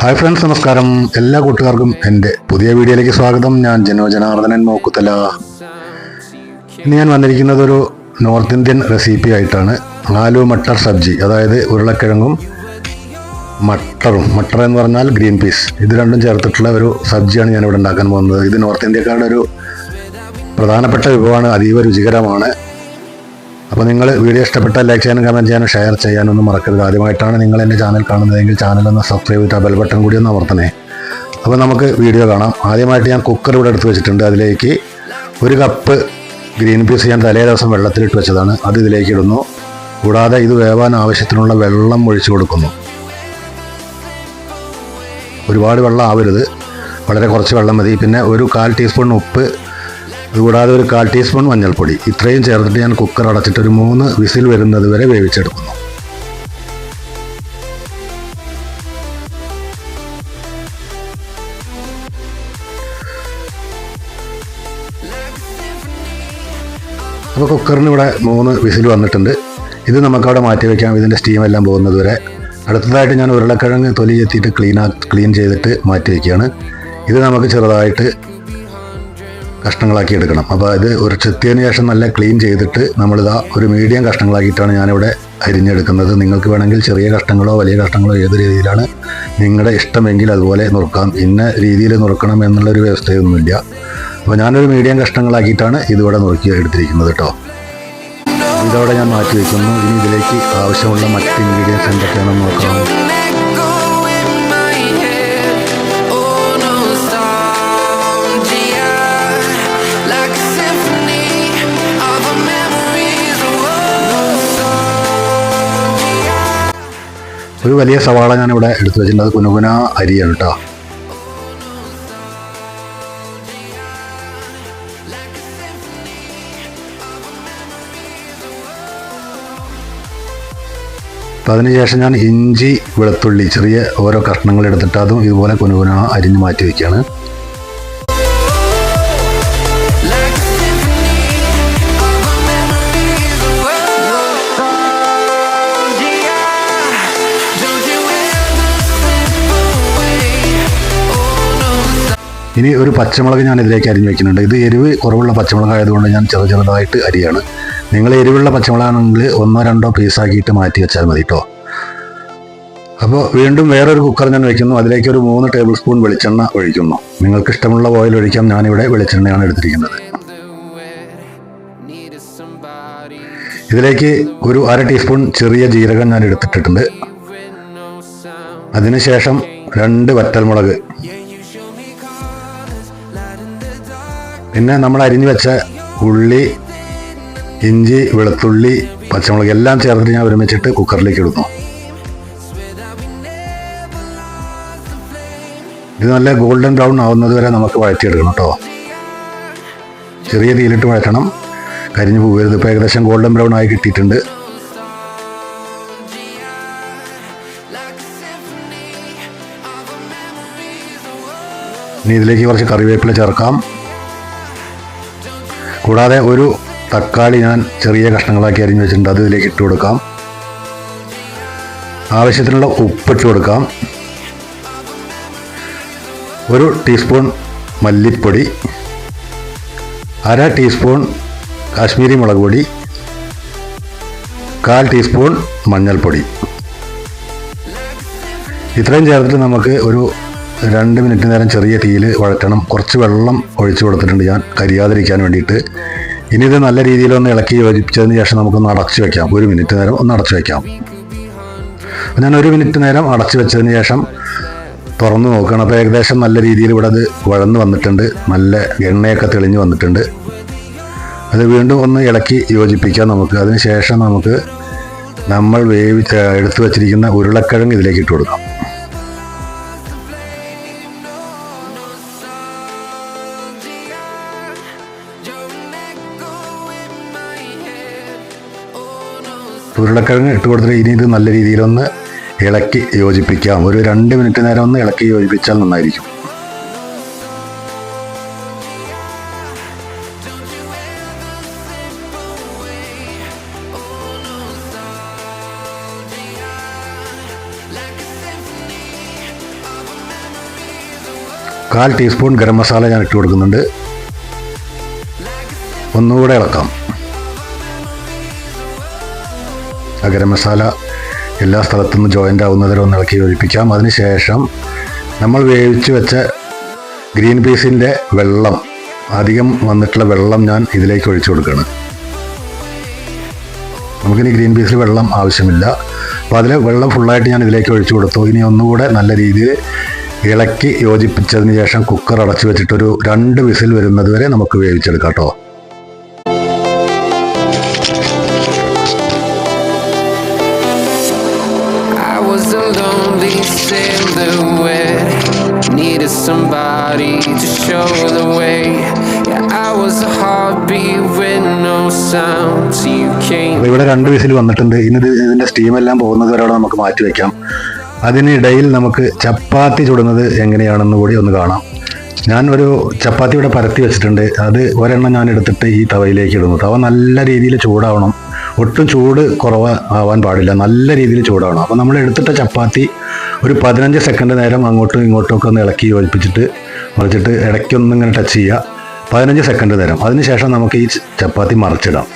Hi friends നമസ്കാരം. എല്ലാ കൂട്ടുകാർക്കും എന്റെ പുതിയ വീഡിയോയിലേക്ക് സ്വാഗതം. ഞാൻ ജനോ ജനാർദ്ദനൻ മോക്കുത്തല. ഇന്ന് ഞാൻ വന്നിരിക്കുന്നത് ഒരു നോർത്ത് ഇന്ത്യൻ റെസിപ്പി ആയിട്ടാണ്. ആലു മട്ടർ സബ്ജി അതായത് ഉരുളക്കിഴങ്ങും മട്ടറും. മട്ടർ എന്ന് പറഞ്ഞാൽ ഗ്രീൻ പീസ്. ഇത് രണ്ടും ചേർത്തിട്ടുള്ള ഒരു സബ്ജിയാണ് ഞാൻ ഇവിടെ ഉണ്ടാക്കാൻ പോകുന്നത്. ഇത് നോർത്ത് ഇന്ത്യക്കാരുടെ ഒരു പ്രധാനപ്പെട്ട വിഭവമാണ് അതീവ രുചികരമാണ്. അപ്പോൾ നിങ്ങൾ വീഡിയോ ഇഷ്ടപ്പെട്ടാൽ ലൈക്ക് ചെയ്യാനും കമന്റ് ചെയ്യാനും ഷെയർ ചെയ്യാനൊന്നും മറക്കരുത്. ആദ്യമായിട്ടാണ് നിങ്ങൾ എന്റെ ചാനൽ കാണുന്നതെങ്കിൽ ചാനൽ ഒന്ന് സബ്സ്ക്രൈബ് ചെയ്തിട്ട് ആ ബെൽ ബട്ടൺ കൂടി ഒന്ന് അമർത്തണേ. അപ്പോൾ നമുക്ക് വീഡിയോ കാണാം. ആദ്യമായിട്ട് ഞാൻ കുക്കർ ഇവിടെ എടുത്ത് വെച്ചിട്ടുണ്ട്. അതിലേക്ക് ഒരു കപ്പ് ഗ്രീൻ പീസ് ഞാൻ തലേ ദിവസം വെള്ളത്തിലിട്ട് വെച്ചതാണ്. അത് ഇതിലേക്ക് ഇടുന്നു. കൂടാതെ ഇത് വേവാൻ ആവശ്യത്തിനുള്ള വെള്ളം ഒഴിച്ചു കൊടുക്കുന്നു. ഒരുപാട് വെള്ളം ആവരുത്. വളരെ കുറച്ച് വെള്ളം മതി. പിന്നെ ഒരു കാൽ ടീസ്പൂൺ ഉപ്പ് അതുകൂടാതെ ഒരു കാൽ ടീസ്പൂൺ മഞ്ഞൾപ്പൊടി. ഇത്രയും ചേർത്തിട്ട് ഞാൻ കുക്കർ അടച്ചിട്ട് ഒരു മൂന്ന് വിസിൽ വരുന്നത് വരെ വേവിച്ചെടുക്കുന്നു. അപ്പോൾ കുക്കറിന് ഇവിടെ മൂന്ന് വിസിൽ വന്നിട്ടുണ്ട്. ഇത് നമുക്കവിടെ മാറ്റി വയ്ക്കാം ഇതിന്റെ സ്റ്റീം എല്ലാം പോകുന്നത് വരെ. അടുത്തതായിട്ട് ഞാൻ ഉരുളക്കിഴങ്ങ് തൊലി ചെത്തിയിട്ട് ക്ലീൻ ക്ലീൻ ചെയ്തിട്ട് മാറ്റി വയ്ക്കുകയാണ് ഇത് നമുക്ക് ചെറുതായിട്ട് കഷ്ണങ്ങളാക്കി എടുക്കണം. അപ്പോൾ ഇത് ഒരു ചെത്തിയതിന് ശേഷം നല്ല ക്ലീൻ ചെയ്തിട്ട് നമ്മളിതാ ഒരു മീഡിയം കഷ്ണങ്ങളാക്കിയിട്ടാണ് ഞാനിവിടെ അരിഞ്ഞെടുക്കുന്നത്. നിങ്ങൾക്ക് വേണമെങ്കിൽ ചെറിയ കഷ്ണങ്ങളോ വലിയ കഷ്ണങ്ങളോ ഏത് രീതിയിലാണ് നിങ്ങളുടെ ഇഷ്ടമെങ്കിൽ അതുപോലെ നുറുക്കാം. ഇന്ന രീതിയിൽ നുറുക്കണം എന്നുള്ളൊരു വ്യവസ്ഥയൊന്നുമില്ല. അപ്പോൾ ഞാനൊരു മീഡിയം കഷ്ണങ്ങളാക്കിയിട്ടാണ് ഇതിവിടെ നുറുക്കി എടുത്തിരിക്കുന്നത് കേട്ടോ. ഇതോടെ ഞാൻ മാറ്റി വയ്ക്കുന്നു ഇനി ഇതിലേക്ക് ആവശ്യമുള്ള മറ്റ് ഇൻഗ്രീഡിയൻസ് എന്തൊക്കെയാണെന്ന് നോക്കാം. ഒരു വലിയ സവാള ഞാനിവിടെ എടുത്തു വെച്ചിട്ടുണ്ട്. അത് കുനുകുന അരിയാണ് കേട്ടോ. അപ്പം അതിനുശേഷം ഞാൻ ഇഞ്ചി വെളുത്തുള്ളി ചെറിയ ഓരോ കഷ്ണങ്ങൾ എടുത്തിട്ട് അതും ഇതുപോലെ കുനുകുന അരിഞ്ഞ് മാറ്റി വയ്ക്കുകയാണ് ഇനി ഒരു പച്ചമുളക് ഞാൻ ഇതിലേക്ക് അരിഞ്ഞു വെക്കുന്നുണ്ട്. ഇത് എരിവ് കുറവുള്ള പച്ചമുളക് ആയതുകൊണ്ട് ഞാൻ ചെറു ചെറുതായിട്ട് അരിയാണ്. നിങ്ങൾ എരിവുള്ള പച്ചമുളകാണെങ്കിൽ ഒന്നോ രണ്ടോ പീസാക്കിയിട്ട് മാറ്റി വെച്ചാൽ മതി കേട്ടോ അപ്പോൾ വീണ്ടും വേറൊരു കുക്കർ ഞാൻ വെക്കുന്നു. അതിലേക്ക് ഒരു മൂന്ന് ടേബിൾ സ്പൂൺ വെളിച്ചെണ്ണ ഒഴിക്കുന്നു. നിങ്ങൾക്ക് ഇഷ്ടമുള്ള ഓയിൽ ഒഴിക്കാം. ഞാനിവിടെ വെളിച്ചെണ്ണയാണ് എടുത്തിരിക്കുന്നത്. ഇതിലേക്ക് ഒരു അര ടീസ്പൂൺ ചെറിയ ജീരകം ഞാൻ no അതിനുശേഷം രണ്ട് വറ്റൽമുളക് പിന്നെ നമ്മൾ അരിഞ്ഞു വെച്ച ഉള്ളി ഇഞ്ചി വെളുത്തുള്ളി പച്ചമുളക് എല്ലാം ചേർത്തിട്ട് ഞാൻ ഒരുമിച്ചിട്ട് കുക്കറിലേക്ക് ഇടുന്നു. ഇത് നല്ല ഗോൾഡൻ ബ്രൗൺ ആവുന്നത് വരെ നമുക്ക് വഴറ്റിയെടുക്കണം കേട്ടോ. ചെറിയ തീയിലിട്ട് വഴറ്റണം. കരിഞ്ഞു പോകരുത്. ഇപ്പോൾ ഏകദേശം ഗോൾഡൻ ബ്രൗൺ ആയി കിട്ടിയിട്ടുണ്ട്. ഇനി ഇതിലേക്ക് കുറച്ച് കറിവേപ്പില ചേർക്കാം. കൂടാതെ ഒരു തക്കാളി ഞാൻ ചെറിയ കഷ്ണങ്ങളാക്കി അരിഞ്ഞു വെച്ചിട്ടുണ്ട്. അത് ഇതിലേക്ക് ഇട്ട് കൊടുക്കാം. ആവശ്യത്തിനുള്ള ഉപ്പിട്ട് കൊടുക്കാം. ഒരു ടീസ്പൂൺ മല്ലിപ്പൊടി അര ടീസ്പൂൺ കാശ്മീരി മുളക് പൊടി കാൽ ടീസ്പൂൺ മഞ്ഞൾപ്പൊടി. ഇത്രയും ചേർത്തിട്ട് നമുക്ക് ഒരു രണ്ട് മിനിറ്റ് നേരം ചെറിയ തീയിൽ വഴറ്റണം. കുറച്ച് വെള്ളം ഒഴിച്ചു കൊടുത്തിട്ടുണ്ട് ഞാൻ. കരിയാതിരിക്കാൻ വേണ്ടിയിട്ട്. ഇനി ഇത് നല്ല രീതിയിൽ ഒന്ന് ഇളക്കി യോജിപ്പിച്ചതിന് ശേഷം നമുക്കൊന്ന് അടച്ചു വെക്കാം. ഒരു മിനിറ്റ് നേരം ഒന്ന് അടച്ചു വെക്കാം. ഞാൻ ഒരു മിനിറ്റ് നേരം അടച്ചു വെച്ചതിന് ശേഷം തുറന്നു നോക്കുകയാണ്. അപ്പോൾ ഏകദേശം നല്ല രീതിയിൽ ഇവിടെ അത് വഴന്ന് വന്നിട്ടുണ്ട്. നല്ല എണ്ണയൊക്കെ തെളിഞ്ഞു വന്നിട്ടുണ്ട്. അത് വീണ്ടും ഒന്ന് ഇളക്കി യോജിപ്പിക്കാം നമുക്ക്. അതിന് ശേഷം നമുക്ക് നമ്മൾ വേവിച്ച് എടുത്തു വച്ചിരിക്കുന്ന ഉരുളക്കിഴങ്ങ് ഇതിലേക്ക് ഇട്ട് കൊടുക്കാം. ഉരുളക്കിഴങ്ങ് ഇട്ട് കൊടുത്തിട്ട് ഇനി ഇത് നല്ല രീതിയിലൊന്ന് ഇളക്കി യോജിപ്പിക്കാം. ഒരു രണ്ട് മിനിറ്റ് നേരം ഒന്ന് ഇളക്കി യോജിപ്പിച്ചാൽ നന്നായിരിക്കും. കാൽ ടീസ്പൂൺ ഗരം മസാല ഞാൻ ഇട്ട് കൊടുക്കുന്നുണ്ട്. ഒന്നുകൂടെ ഇളക്കാം. ആ ഗരം മസാല എല്ലാ സ്ഥലത്തുനിന്ന് ജോയിന്റ് ആവുന്നതിലും ഒന്ന് ഇളക്കി യോജിപ്പിക്കാം. അതിനുശേഷം നമ്മൾ വേവിച്ച് വെച്ച ഗ്രീൻ പീസിന്റെ വെള്ളം അധികം വന്നിട്ടുള്ള വെള്ളം ഞാൻ ഇതിലേക്ക് ഒഴിച്ചു കൊടുക്കുകയാണ്. നമുക്കിനി ഗ്രീൻ പീസിൽ വെള്ളം ആവശ്യമില്ല. അപ്പോൾ അതിൽ വെള്ളം ഫുള്ളായിട്ട് ഞാൻ ഇതിലേക്ക് ഒഴിച്ചു കൊടുത്തു. ഇനി ഒന്നുകൂടെ നല്ല രീതിയിൽ ഇളക്കി യോജിപ്പിച്ചതിന് ശേഷം കുക്കർ അടച്ചു വെച്ചിട്ടൊരു രണ്ട് വിസിൽ വരുന്നത് വരെ നമുക്ക് വേവിച്ചെടുക്കാം കേട്ടോ. ഇവിടെ രണ്ട് വിസിൽ വന്നിട്ടുണ്ട്. ഇനി ഇതിന്റെ സ്റ്റീം എല്ലാം പോകുന്നത് വരെ നമുക്ക് മാറ്റി വെക്കാം. അതിനിടയിൽ നമുക്ക് ചപ്പാത്തി ചുടുന്നത് എങ്ങനെയാണെന്ന് കൂടി ഒന്ന് കാണാം. ഞാൻ ഒരു ചപ്പാത്തി ഇവിടെ പരത്തി വെച്ചിട്ടുണ്ട്. അത് ഒരെണ്ണം ഞാൻ എടുത്തിട്ട് ഈ തവയിലേക്ക് ഇടുന്നു. തവ നല്ല രീതിയിൽ ചൂടാവണം. ഒട്ടും ചൂട് കുറവ് ആവാൻ പാടില്ല. നല്ല രീതിയിൽ ചൂടാവണം. അപ്പോൾ നമ്മൾ എടുത്തിട്ട ചപ്പാത്തി ഒരു പതിനഞ്ച് സെക്കൻഡ് നേരം അങ്ങോട്ടും ഇങ്ങോട്ടും ഒക്കെ ഒന്ന് ഇളക്കി യോജിപ്പിച്ചിട്ട് മറിച്ചിട്ട് ഇടയ്ക്കൊന്നും ഇങ്ങനെ ടച്ച് ചെയ്യുക. പതിനഞ്ച് സെക്കൻഡ് നേരം. അതിനുശേഷം നമുക്ക് ഈ ചപ്പാത്തി മറിച്ചിടാം.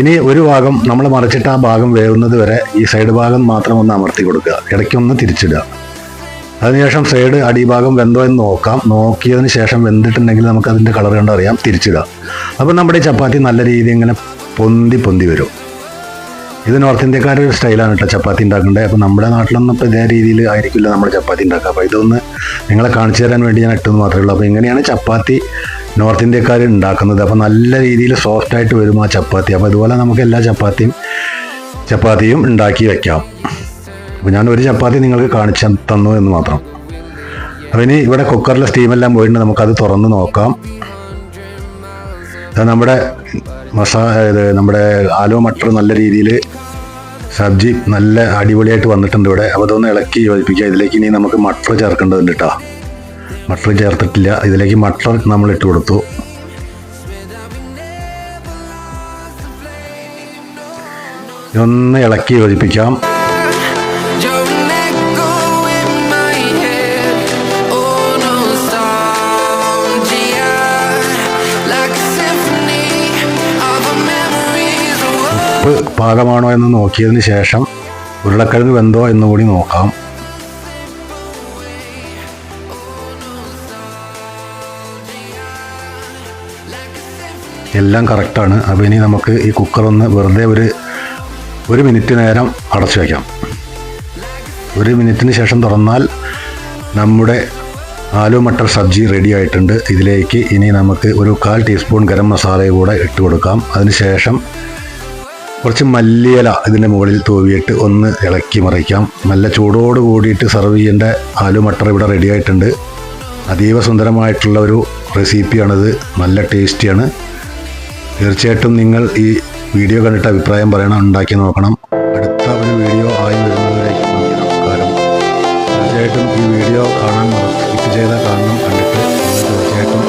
ഇനി ഒരു ഭാഗം നമ്മൾ മറിച്ചിട്ട് ആ ഭാഗം വേവുന്നത് വരെ ഈ സൈഡ് ഭാഗം മാത്രം ഒന്ന് അമർത്തി കൊടുക്കുക. ഇടയ്ക്കൊന്ന് തിരിച്ചിടുക. അതിനുശേഷം സൈഡ് അടിഭാഗം വെന്തോ എന്ന് നോക്കാം. നോക്കിയതിന് ശേഷം വെന്തിട്ടുണ്ടെങ്കിൽ നമുക്ക് അതിന്റെ കളർ കണ്ടറിയാം തിരിച്ചിടുക. അപ്പോൾ നമ്മുടെ ചപ്പാത്തി നല്ല രീതിയിൽ ഇങ്ങനെ പൊന്തി പൊന്തി വരും. ഇത് നോർത്ത് ഇന്ത്യക്കാരുടെ ഒരു സ്റ്റൈലാണ് കേട്ടോ ചപ്പാത്തി ഉണ്ടാക്കേണ്ടത്. അപ്പോൾ നമ്മുടെ നാട്ടിലൊന്നും ഇപ്പോൾ ഇതേ രീതിയിൽ ആയിരിക്കില്ല നമ്മൾ ചപ്പാത്തി ഉണ്ടാക്കുക. അപ്പോൾ ഇതൊന്ന് നിങ്ങളെ കാണിച്ചു തരാൻ വേണ്ടി ഞാൻ ഇട്ടെന്ന് മാത്രമേ ഉള്ളൂ. അപ്പോൾ ഇങ്ങനെയാണ് ചപ്പാത്തി നോർത്ത് ഇന്ത്യക്കാർ ഉണ്ടാക്കുന്നത്. അപ്പോൾ നല്ല രീതിയിൽ സോഫ്റ്റ് ആയിട്ട് വരും ആ ചപ്പാത്തി. അപ്പോൾ ഇതുപോലെ നമുക്ക് എല്ലാ ചപ്പാത്തിയും ചപ്പാത്തിയും ഉണ്ടാക്കി വയ്ക്കാം അപ്പോൾ ഞാൻ ഒരു ചപ്പാത്തി നിങ്ങൾക്ക് കാണിച്ചു തന്നു എന്ന് മാത്രം. അപ്പോൾ ഇനി ഇവിടെ കുക്കറിലെ സ്റ്റീമെല്ലാം പോയിട്ടുണ്ട്. നമുക്കത് തുറന്ന് നോക്കാം. നമ്മുടെ മസാ ഇത് നമ്മുടെ ആലോ മട്ടർ നല്ല രീതിയിൽ സബ്ജി നല്ല അടിപൊളിയായിട്ട് വന്നിട്ടുണ്ട് ഇവിടെ. അപ്പോൾ അതൊന്ന് ഇളക്കി യോജിപ്പിക്കുക. ഇതിലേക്ക് ഇനി നമുക്ക് മട്ടർ ചേർക്കേണ്ടതുണ്ട് കേട്ടോ മട്ടർ ചേർത്തിട്ടില്ല. ഇതിലേക്ക് മട്ടർ നമ്മൾ ഇട്ട് കൊടുത്തു. ഒന്ന് ഇളക്കി യോജിപ്പിക്കാം. പാകമാണോ എന്ന് നോക്കിയതിന് ശേഷം ഉരുളക്കിഴങ്ങ് വെന്തോ എന്ന് കൂടി നോക്കാം. എല്ലാം കറക്റ്റാണ്. അപ്പോൾ ഇനി നമുക്ക് ഈ കുക്കർ ഒന്ന് വെറുതെ ഒരു ഒരു മിനിറ്റ് നേരം അടച്ചു വയ്ക്കാം ഒരു മിനിറ്റിന് ശേഷം തുറന്നാൽ നമ്മുടെ ആലു മട്ടർ സബ്ജി റെഡി ആയിട്ടുണ്ട്. ഇതിലേക്ക് ഇനി നമുക്ക് ഒരു കാൽ ടീസ്പൂൺ ഗരം മസാല കൂടെ ഇട്ട് കൊടുക്കാം. അതിനുശേഷം കുറച്ച് മല്ലിയില ഇതിന്റെ മുകളിൽ തൂവിയിട്ട് ഒന്ന് ഇളക്കി മറിക്കാം. നല്ല ചൂടോട് കൂടിയിട്ട് സെർവ് ചെയ്യേണ്ട ആലു മട്ടർ ഇവിടെ റെഡി ആയിട്ടുണ്ട്. അതീവ സുന്ദരമായിട്ടുള്ള ഒരു റെസിപ്പിയാണിത് നല്ല ടേസ്റ്റിയാണ് തീർച്ചയായിട്ടും നിങ്ങൾ ഈ വീഡിയോ കണ്ടിട്ട് അഭിപ്രായം പറയണം ഉണ്ടാക്കി നോക്കണം. അടുത്ത ഒരു വീഡിയോ ആയി വരുന്നതിലേക്ക് നന്ദി നമസ്കാരം. തീർച്ചയായിട്ടും ഈ വീഡിയോ കാണാൻ സ്കിപ്പ് ചെയ്ത കാണണം കണ്ടിട്ട് തീർച്ചയായിട്ടും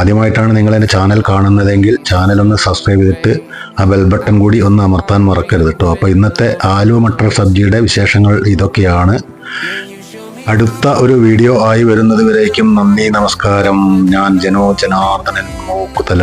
ആദ്യമായിട്ടാണ് നിങ്ങൾ എന്റെ ചാനൽ കാണുന്നതെങ്കിൽ ചാനൽ ഒന്ന് സബ്സ്ക്രൈബ് ചെയ്തിട്ട് ആ ബെൽ ബട്ടൺ കൂടി ഒന്ന് അമർത്താൻ മറക്കരുത് കേട്ടോ അപ്പോൾ ഇന്നത്തെ ആലു മട്ടർ സബ്ജിയുടെ വിശേഷങ്ങൾ ഇതൊക്കെയാണ്. അടുത്ത ഒരു വീഡിയോ ആയി വരുന്നത് വരേക്കും. നന്ദി നമസ്കാരം. ഞാൻ ജനോ ജനാർദ്ദനൻ മൂക്കുതല.